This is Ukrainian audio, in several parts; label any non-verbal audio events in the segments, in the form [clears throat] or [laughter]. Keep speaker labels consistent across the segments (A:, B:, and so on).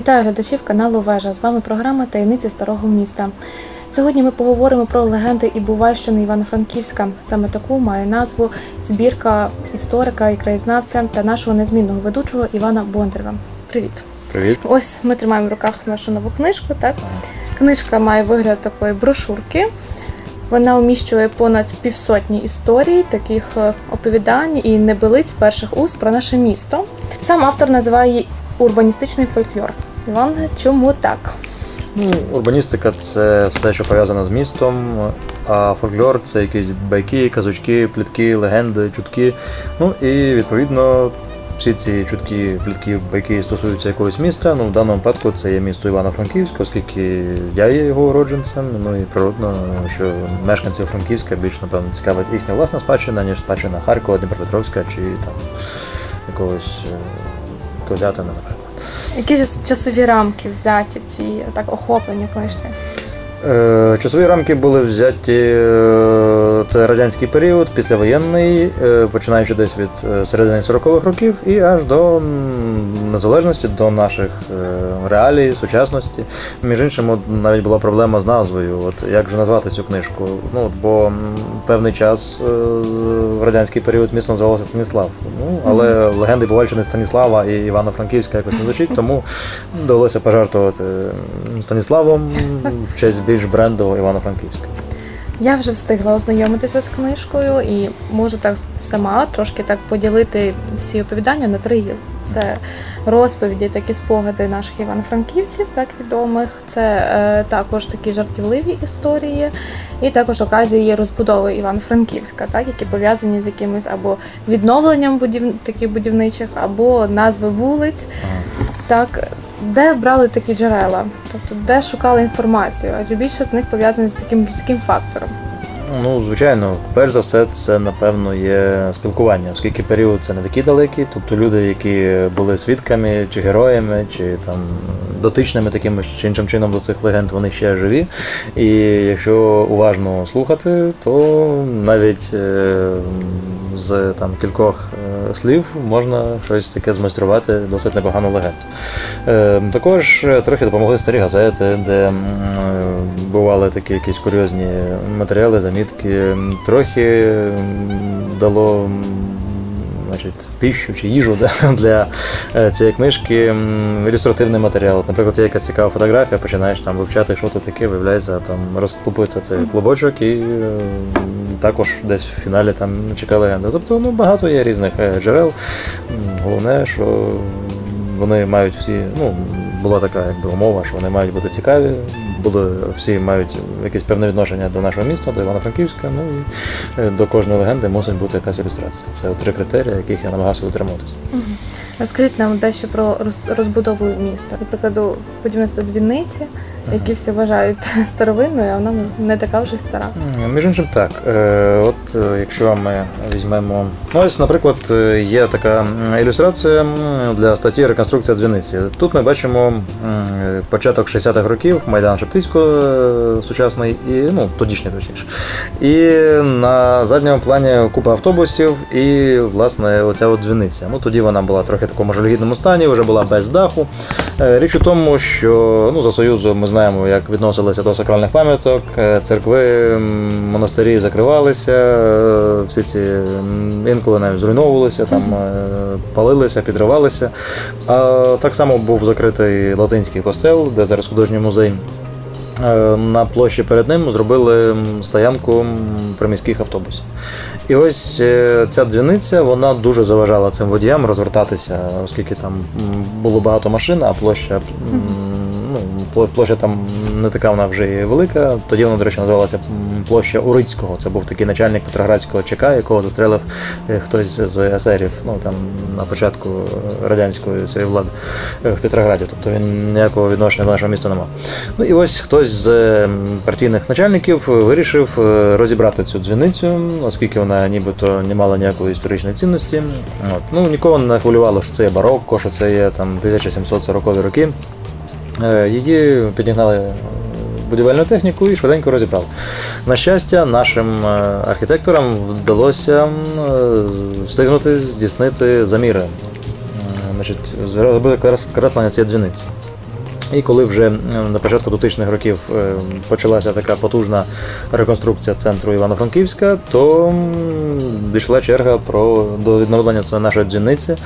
A: Вітаю глядачів каналу Вежа. З вами програма Таємниці старого міста. Сьогодні ми поговоримо про легенди і бувальщини Івано-Франківська. Саме таку має назву збірка історика і краєзнавця та нашого незмінного ведучого Івана Бондарева. Привіт!
B: Привіт.
A: Ось ми тримаємо в руках нашу нову книжку. Так, книжка має вигляд такої брошурки. Вона вміщує понад півсотні історій, таких е, оповідань і небилиць перших уст про наше місто. Сам автор називає її урбаністичний фольклор. Іван, чому так?
B: Ну, урбаністика це все, що пов'язано з містом, а фольклор це якісь байки, казочки, плітки, легенди, чутки. Ну і відповідно всі ці чутки, плітки, байки стосуються якогось міста. Ну, в даному випадку це є місто Івано-Франківськ, оскільки я є його уродженцем. Ну і природно, що мешканців Франківська більш напевно цікавить їхня власна спадщина, ніж спадщина Харкова, Дніпропетровська чи там якогось е, Козятина, наприклад.
A: Які ж часові рамки взяті в цій так охоплені книжці?
B: Е, Часові рамки були взяті е, це радянський період, післявоєнний, е, починаючи десь від середини 40-х років і аж до незалежності, до наших реалій, сучасності. Між іншим, навіть була проблема з назвою. От як же назвати цю книжку? Ну от, бо певний час в радянський період місто називалося Станіслав. Ну але легенди Бувальщини Станіслава і Івано-Франківська якось не звучить, тому [laughs] довелося пожертвувати Станіславом в честь більш брендового Івано-Франківська.
A: Я вже встигла ознайомитися з книжкою і можу так сама трошки так поділити ці оповідання на три гілки. Це розповіді, такі спогади наших івано-франківців, так відомих. Це е, також такі жартівливі історії, і також оказії розбудови Івано-Франківська, так які пов'язані з якимось або відновленням будів таких будівничих, або назви вулиць. Так, де брали такі джерела? Тобто, де шукали інформацію? Адже більше з них пов'язані з таким людським фактором.
B: Ну, звичайно, перш за все, це напевно є спілкування, оскільки період це не такий далекий. Тобто люди, які були свідками чи героями, чи там дотичними таким чи іншим чином до цих легенд, вони ще живі. І якщо уважно слухати, то навіть е, з там кількох е, слів можна щось таке змайструвати, досить непогану легенду. Е, Також трохи допомогли старі газети, де бували такі якісь курйозні матеріали, замітки. Трохи дало значить, піщу чи їжу [laughs] да, для е, цієї книжки ілюстративний матеріал. Наприклад, є якась цікава фотографія, починаєш там вивчати, що це таке, виявляється, там розклупується цей клубочок і е, також десь в фіналі там чекає легенда. Тобто ну, багато є різних е, джерел. Головне, що вони мають всі, ну, була така якби умова, що вони мають бути цікаві, були, всі мають якесь певне відношення до нашого міста, до Івано-Франківська, ну і е, до кожної легенди мусить бути якась ілюстрація. Це три критерії, яких я намагався дотримуватися.
A: Розкажіть нам дещо про роз- розбудову міста. Наприклад, будівництво дзвіниці, які всі вважають [laughs] старовинною, а вона не така вже й стара.
B: Між іншим, так. Е, От е, якщо ми візьмемо. Ну, ось, наприклад, е, є така ілюстрація для статті Реконструкція дзвіниці. Тут ми бачимо початок 60-х років, Майдан Шептицького сучасний, і ну, тодішній точніше. І на задньому плані купа автобусів і, власне, оця от дзвіниця. Ну, тоді вона була трохи в такому жалюгідному стані, вже була без даху. Річ у тому, що ну, за Союзу ми знаємо, як відносилися до сакральних пам'яток, е, церкви, монастирі закривалися, е, всі ці інколи навіть зруйновувалися, там е, палилися, підривалися. А так само був закритий латинський костел, де зараз художній музей. На площі перед ним зробили стоянку приміських автобусів. І ось ця дзвіниця вона дуже заважала цим водіям розвертатися, оскільки там було багато машин, а площа, ну, площа там не така вона вже і велика. Тоді вона, до речі, називалася площа Урицького. Це був такий начальник Петроградського ЧК, якого застрелив е, хтось з есерів, ну там на початку е, радянської цієї влади е, в Петрограді. Тобто він ніякого відношення до нашого міста не мав. Ну і ось хтось з партійних начальників вирішив розібрати цю дзвіницю, оскільки вона нібито не мала ніякої історичної цінності. От. Ну, нікого не хвилювало, що це є барокко, що це є там 1740 роки. Е, Її підігнали будівельну техніку і швиденько розібрали. На щастя, нашим е, архітекторам вдалося е, встигнути здійснити заміри. Значить, зробили креслення цієї дзвіниці. І коли вже на початку 2000-х років е, почалася така потужна реконструкція центру Івано-Франківська, то дійшла черга про до відновлення цієї нашої дзвіниці.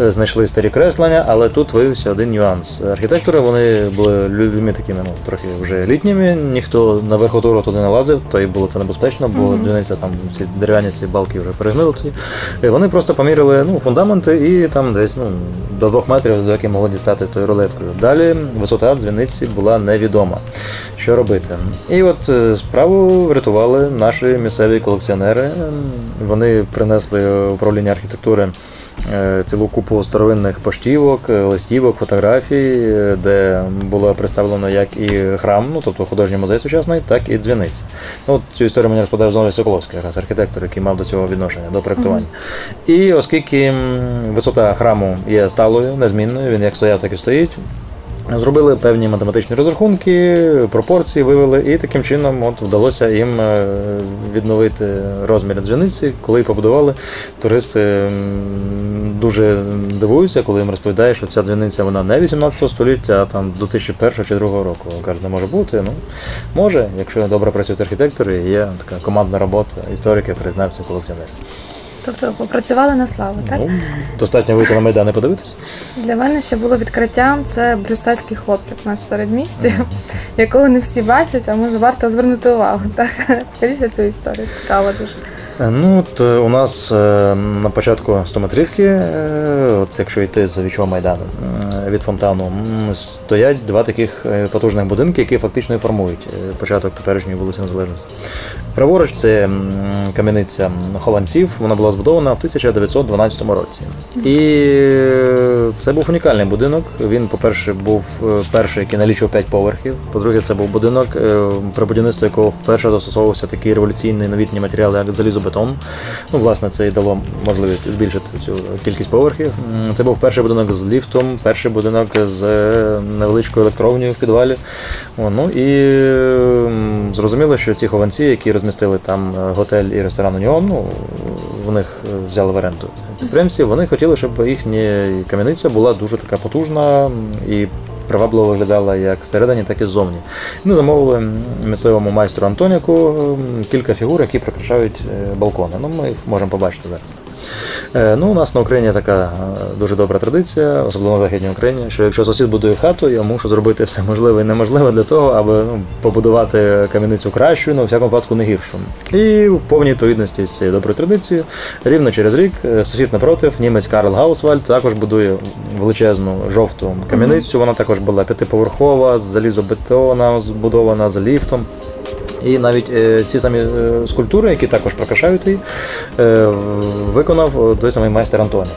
B: Е, Знайшли старі креслення, але тут виявився один нюанс. Архітектори вони були людьми такими ну, трохи вже літніми. Ніхто на верхотуру туди не лазив, то й було це небезпечно, бо
A: Мгм.
B: дзвіниця там ці дерев'яні ці балки вже перегнили. І вони просто поміряли ну, фундаменти і там десь ну, до двох метрів, до яких могли дістати тою рулеткою. Далі висота дзвіниці була невідома. Що робити? І от е, справу врятували наші місцеві колекціонери. Вони принесли управління архітектури е, цілу купу старовинних поштівок, е, листівок, фотографій, де було представлено як і храм, ну тобто художній музей сучасний, так і дзвіниця. Ну, от цю історію мені розповідав знову Соколовський, якраз архітектор, який мав до цього відношення, до проєктування. І оскільки висота храму є сталою, незмінною, він як стояв, так і стоїть. Зробили певні математичні розрахунки, пропорції вивели, і таким чином от вдалося їм е, відновити розмір дзвіниці. Коли побудували, туристи дуже дивуються, коли їм розповідають, що ця дзвіниця вона не 18 століття, а там до 2001 чи 2002 року. Кажуть, не може бути. Ну, може, якщо добре працюють архітектори, є така командна робота, історики, краєзнавці, колекціонери.
A: Тобто попрацювали на славу, так?
B: Ну, достатньо вийти на майдан і подивитися.
A: Для мене ще було відкриттям це брюссельський хлопчик наш середмісті, якого не всі бачать, а може варто звернути увагу. Так, скажіть цю історію, цікаво дуже.
B: Е, Ну, от е, у нас е, на початку 100 метрівки, от якщо йти з Вічого Майдану від фонтану, стоять два таких потужних будинки, які фактично і формують початок теперішньої вулиці Незалежності. Праворуч це кам'яниця Хованців, вона була збудована в 1912 році. І це був унікальний будинок. Він, по-перше, був перший, який налічував 5 поверхів. По-друге, це був будинок, при будівництві якого вперше застосовувався такий революційний новітній матеріал, як залізобетон. Ну, власне, це і дало можливість збільшити цю кількість поверхів. Це був перший будинок з ліфтом, перший будинок з е, невеличкою електровнею в підвалі. Ну і зрозуміло, що ці хованці, які розмістили там е, готель і ресторан Уніон, ну, в них е, взяли в оренду підприємці, вони хотіли, щоб їхня кам'яниця була дуже така потужна і привабливо виглядала як всередині, так і ззовні. Ми замовили місцевому майстру Антоніку кілька фігур, які прикрашають е, балкони. Ну, ми їх можемо побачити зараз. Е, Ну, у нас на Україні така е, дуже добра традиція, особливо на Західній Україні, що якщо сусід будує хату, я мушу зробити все можливе і неможливе для того, аби ну, побудувати кам'яницю кращою, ну, в всякому випадку не гіршу. І в повній відповідності з цією доброю традицією, рівно через рік е, сусід напротив, німець Карл Гаусвальд, також будує величезну жовту кам'яницю. Вона також була п'ятиповерхова, з залізобетона, збудована з ліфтом. І навіть е, ці самі е, скульптури, які також прикрашають її, е, виконав той самий майстер Антоні.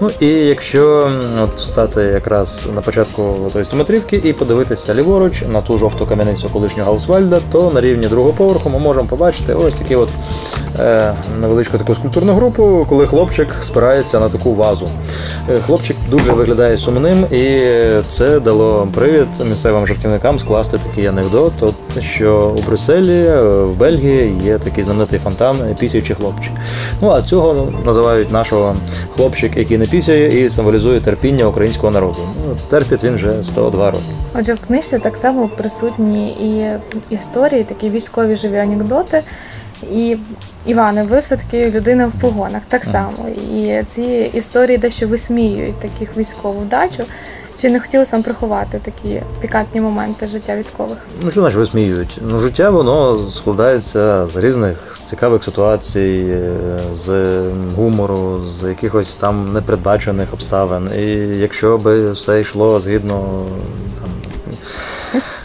B: Ну і якщо от стати якраз на початку тої стометрівки і подивитися ліворуч на ту жовту кам'яницю колишнього Гаусвальда, то на рівні другого поверху ми можемо побачити ось такі от невеличку таку скульптурну групу, коли хлопчик спирається на таку вазу. Хлопчик дуже виглядає сумним, і це дало привід місцевим жартівникам скласти такий анекдот, от, що у Брюсселі, е, в Бельгії є такий знаменитий фонтан пісяючий хлопчик. Ну а цього називають нашого хлопчик, який не пісяє і символізує терпіння українського народу. Ну, терпить він вже 102 роки.
A: Отже, в книжці так само присутні і історії, такі військові живі анекдоти. І Іване, ви все-таки людина в погонах, так само. І ці історії дещо висміюють таких військову вдачу. Чи не хотілося вам приховати такі пікантні моменти життя військових?
B: Ну, що значить висміюють? Ну, життя воно складається з різних цікавих ситуацій, е, з гумору, з якихось там непередбачених обставин. І якщо би все йшло згідно.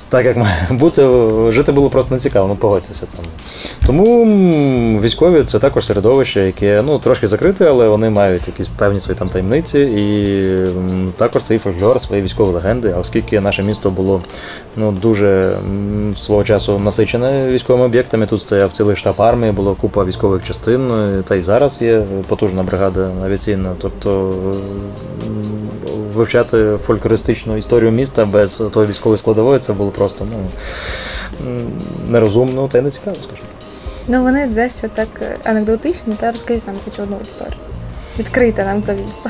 B: Так, як має бути, жити було просто нецікаво, ну погодьтеся там. Тому військові це також середовище, яке ну, трошки закрите, але вони мають якісь певні свої там таємниці, і також свій фольклор, свої військові легенди. А оскільки наше місто було ну, дуже свого часу насичене військовими об'єктами, тут стояв цілий штаб армії, було купа військових частин, е, та й зараз є потужна бригада авіаційна. Тобто вивчати фольклористичну історію міста без тої військової складової це було просто ну, нерозумно та й не цікаво, скажімо. так.
A: Ну вони дещо так е, анекдотичні, та розкажіть нам хоч одну історію. Відкрийте нам завісу.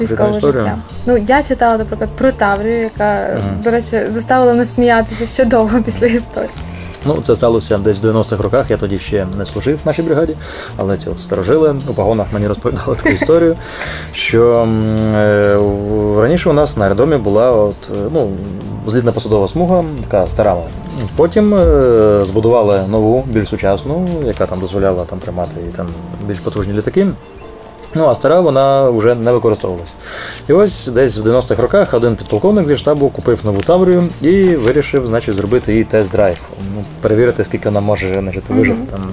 A: військове
B: історію?
A: життя. Ну я читала, наприклад, про Таврію, яка,
B: Мгм.
A: до речі, заставила мене сміятися ще довго після історії.
B: Ну, це сталося десь в 90-х роках. Я тоді ще не служив в нашій бригаді, але ці от старожили у погонах мені розповідали таку історію, що е, раніше у нас на аеродромі була от, е, ну, злітна посадова смуга, така стара. Потім е, збудували нову, більш сучасну, яка там дозволяла там приймати і там більш потужні літаки. Ну, а стара вона вже не використовувалась. І ось десь в 90-х роках один підполковник зі штабу купив нову Таврію і вирішив, значить, зробити її тест-драйв. Ну, перевірити, скільки вона може значить, вижити. Там,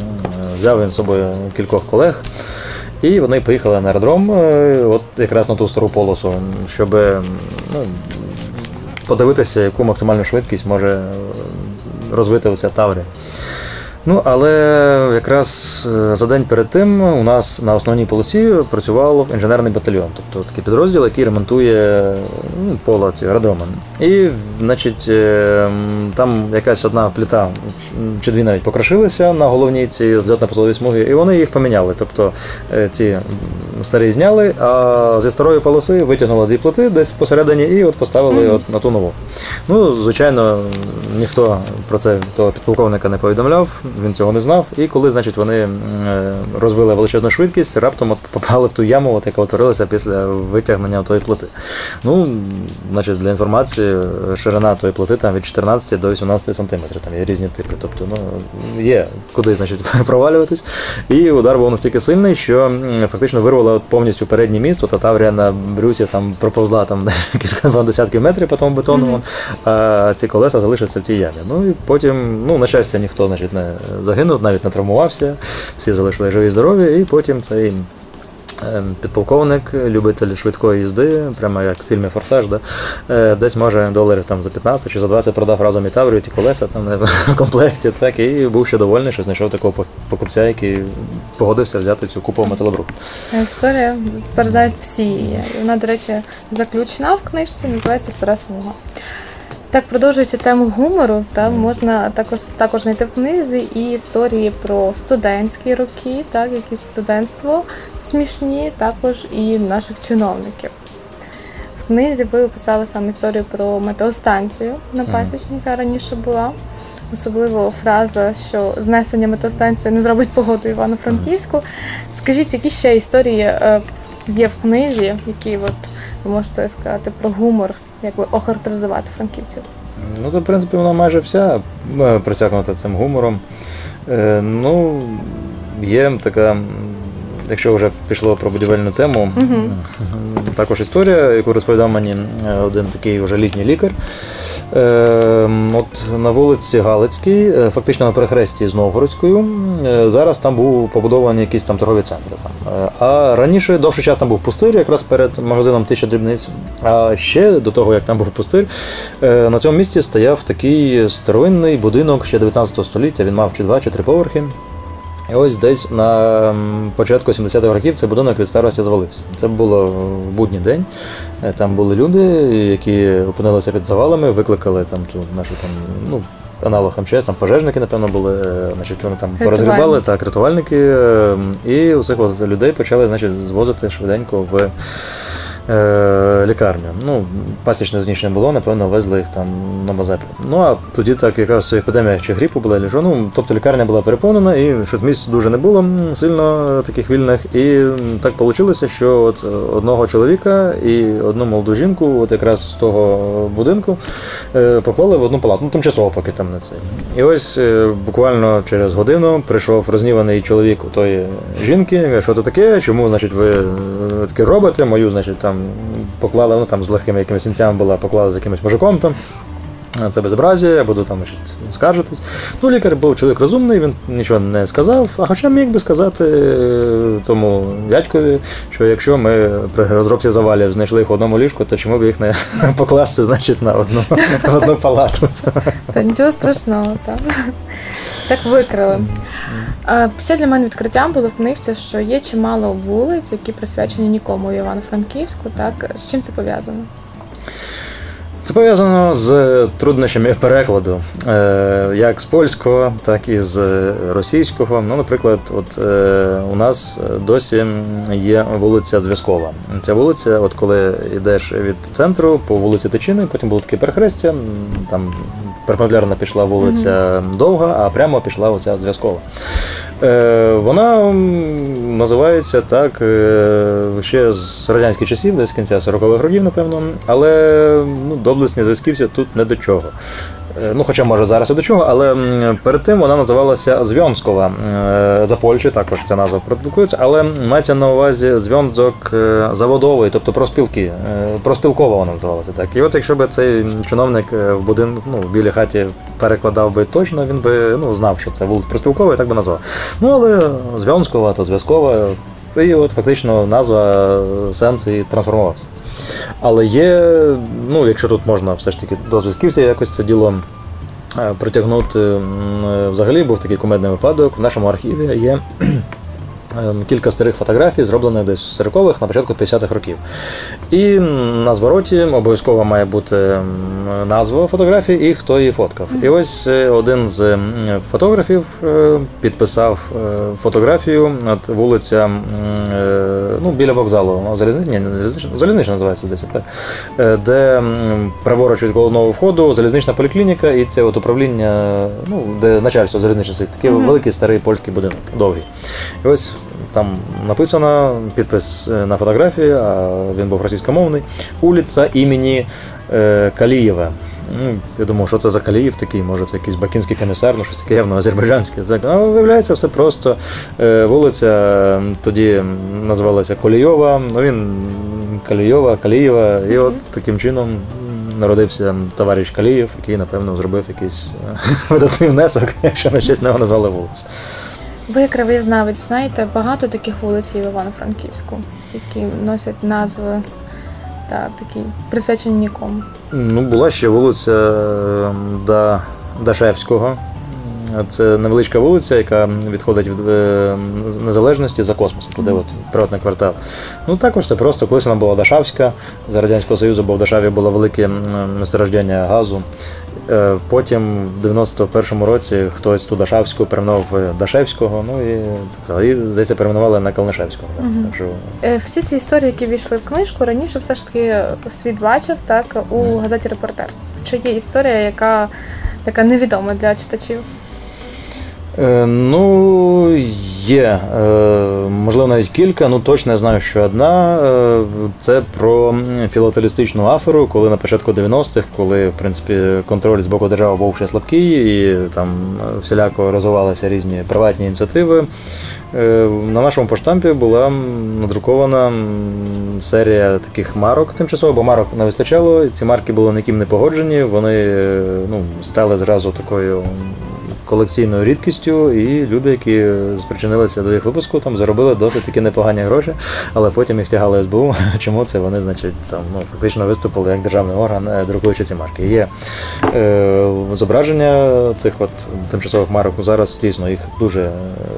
B: взяв він з собою кількох колег. І вони поїхали на аеродром, е, от якраз на ту стару полосу, щоб е, ну, подивитися, яку максимальну швидкість може е, розвити оця Таврія. Ну, але якраз е, за день перед тим у нас на основній полосі працював інженерний батальйон, тобто такий підрозділ, який ремонтує ну, пола ці аеродроми. І, значить, е, там якась одна пліта чи дві навіть покрошилися на головній цій зльотно-посадовій смуги, і вони їх поміняли. Тобто е, ці старі зняли, а зі старої полоси витягнули дві плити десь посередині і от поставили
A: Мгм.
B: от на ту нову. Ну, звичайно, ніхто про це того підполковника не повідомляв, він цього не знав. І коли, значить, вони е, розвили величезну швидкість, раптом от попали в ту яму, от, яка утворилася після витягнення тої плити. Ну, значить, для інформації, ширина тої плити там від 14 до 18 сантиметрів, там є різні типи. Тобто, ну, є куди, значить, [laughs] провалюватись. І удар був настільки сильний, що фактично от повністю переднє місто, та Таврія на брюсі там проповзла там [laughs] кілька десятків метрів по тому бетону, а ці колеса залишаться в тій ямі. Ну і потім, ну, на щастя, ніхто значить, не загинув, навіть не травмувався, всі залишили живі здорові, і потім цей. Ем, Підполковник, любитель швидкої їзди, прямо як в фільмі Форсаж, да? е, десь може доларів там за 15 чи за 20 продав разом і Таврію, ті колеса там [laughs] в комплекті, так, і був ще довольний, що знайшов такого покупця, який погодився взяти цю купу металобрухту.
A: Історія тепер знають всі вона, до речі, заключена в книжці, називається Стара смуга. Так, продовжуючи тему гумору, та можна також також знайти в книзі і історії про студентські роки, так, якісь студентство смішні, також і наших чиновників. В книзі ви описали саме історію про метеостанцію на. Пасічні, яка раніше була. Особливо фраза, що знесення метеостанції не зробить погоду Івано-Франківську. Скажіть, які ще історії е, є в книзі, які от ви можете сказати про гумор, як ви охарактеризувати франківців?
B: Ну, то, в принципі, вона майже вся е, притягнута цим гумором. Е, ну, є така, якщо вже пішло про будівельну тему, м, також історія, яку розповідав мені е, один такий вже літній лікар. Е, м, от на вулиці Галицькій, е, фактично на перехресті з Новгородською, е, зараз там був побудований якийсь там торгові центри. Е, А раніше довший час там був пустир, якраз перед магазином Тисяча дрібниць. А ще до того, як там був пустир, на цьому місці стояв такий старовинний будинок ще 19 століття. Він мав чи два, чи три поверхи. І ось десь на початку 70-х років цей будинок від старості звалився. Це було в будній день. Е, Там були люди, які опинилися під завалами, викликали там ту нашу там, ну. Аналог МЧС, там пожежники, напевно, були, е, значить, вони там порозгрібали, так, рятувальники. е, І у цих людей почали значить, звозити швиденько в е, лікарню. Ну, пасічне знішення було, напевно, везли їх там на Мазепу. Ну а тоді так якраз епідемія чи грипу була, чи ну, тобто лікарня була переповнена, і що місць дуже не було сильно таких вільних. І так вийшло, що от одного чоловіка і одну молоду жінку, от якраз з того будинку, е, поклали в одну палату, ну тимчасово поки там не це. І ось е, буквально через годину прийшов розніваний чоловік у тої жінки, що це таке, чому, значить, ви е, таке робите, мою, значить, там поклали, ну там з легкими якимись синцями була, поклали з якимось мужиком там. Це безобразія, я буду там скаржитись. Ну, лікар був чоловік розумний, він нічого не сказав, а хоча міг би сказати е, тому дядькові, що якщо ми при розробці завалів знайшли їх в одному ліжку, то чому б їх не [laughs] покласти значить, на одну, в одну палату.
A: Та нічого страшного, так. Так викрили. Ще для мене відкриттям було в книжці, що є чимало вулиць, які присвячені нікому Івано-Франківську. Так з чим це пов'язано?
B: Це пов'язано з труднощами перекладу, е, як з польського, так і з російського. Ну, наприклад, от е, у нас досі є вулиця Зв'язкова. Ця вулиця, от коли йдеш від центру по вулиці Тичини, потім було таке перехрестя, там перпендулярно пішла вулиця Довга, а прямо пішла оця зв'язкова. Е, вона називається так е, ще з радянських часів, десь з кінця 40-х років, напевно. Але ну, доблесні зв'язківці тут не до чого. Е, Ну, хоча може зараз і до чого, але перед тим вона називалася Зв'язкова. Е, За Польщі також ця назва продукується, але мається на увазі зв'язок е, заводовий, тобто проспілки. Проспілкова вона називалася так. І от якщо б цей чиновник в будинку, ну, в білій хаті перекладав би точно, він би ну, знав, що це вулиця Проспілкова, і так би назвав. Ну, але Зв'язкова, то зв'язкова. І от фактично назва, сенс і трансформувався. Але є, ну, якщо тут можна все ж таки до зв'язківців якось це діло е, притягнути, е, взагалі був такий кумедний випадок. В нашому архіві є [clears throat] ем, кілька старих фотографій, зроблених десь в 40-х, на початку 50-х років. І на звороті обов'язково має бути назва фотографії і хто її фоткав. І ось е, один з фотографів підписав фотографію от вулиця ну, біля вокзалу. ну, Залізни... Залізнична, називається десь, так? Е, де праворуч від головного входу залізнична поліклініка і це от управління, ну, де начальство залізничне сидить. Такий
A: Мгм.
B: великий старий польський будинок, довгий. І ось там написано підпис е, на фотографії, а він був російськомовний. Улиця імені е, Калієва. Ну, я думав, що це за Каліїв такий, може це якийсь бакінський комісар, ну щось таке явно азербайджанське. А виявляється, все просто. Е, Вулиця тоді називалася Колійова, ну він Калійова, Калієва, і от таким чином народився товариш Калієв, який, напевно, зробив якийсь е, [laughs] видатний внесок, [laughs] якщо на честь нього назвали вулицю.
A: Ви, як краєзнавець, знаєте багато таких вулиць в Івано-Франківську, які носять назви та такий присвячені нікому.
B: Ну, була ще вулиця до Да, Дашевського. Це невеличка вулиця, яка відходить від е, незалежності за космосом, туди от приватний квартал. Ну також це просто колись вона була Дашавська. За Радянського Союзу, бо в Дашаві було велике месторождення газу. Е, Потім в 91-му році хтось ту Дашавську перейменував Дашевського, ну і так і здається, перейменували на Калнишевського.
A: Мгм.
B: Так що
A: Е, Всі ці історії, які війшли в книжку, раніше все ж таки світ бачив так у газеті Репортер. Чи є історія, яка така невідома для читачів?
B: Е, Ну, є. Е, Можливо, навіть кілька, ну точно я знаю, що одна. Е, Це про філателістичну аферу, коли на початку 90-х, коли в принципі контроль з боку держави був ще слабкий, і там всіляко розвивалися різні приватні ініціативи. На нашому поштампі була надрукована серія таких марок тимчасово, бо марок не вистачало. Ці марки були ніким не погоджені. Вони ну, стали зразу такою колекційною рідкістю, і люди, які спричинилися до їх випуску, там заробили досить таки непогані гроші, але потім їх тягали СБУ. [laughs] Чому це вони, значить, там ну фактично виступили як державний орган, е, друкуючи ці марки. Є е, зображення цих от тимчасових марок. Ну, зараз дійсно їх дуже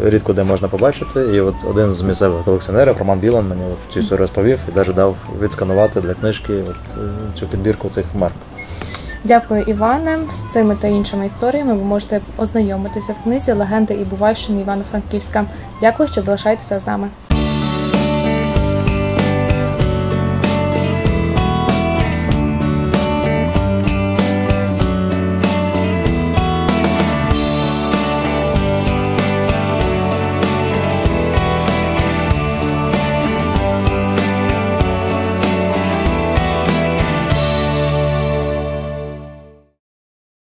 B: рідко де можна побачити. І от один з місцевих колекціонерів, Роман Білан, мені от цю історію розповів і навіть дав відсканувати для книжки от, е, цю підбірку цих марок.
A: Дякую, Іване. З цими та іншими історіями ви можете ознайомитися в книзі Легенди і Бувальщини Івано-Франківська. Дякую, що залишаєтеся з нами.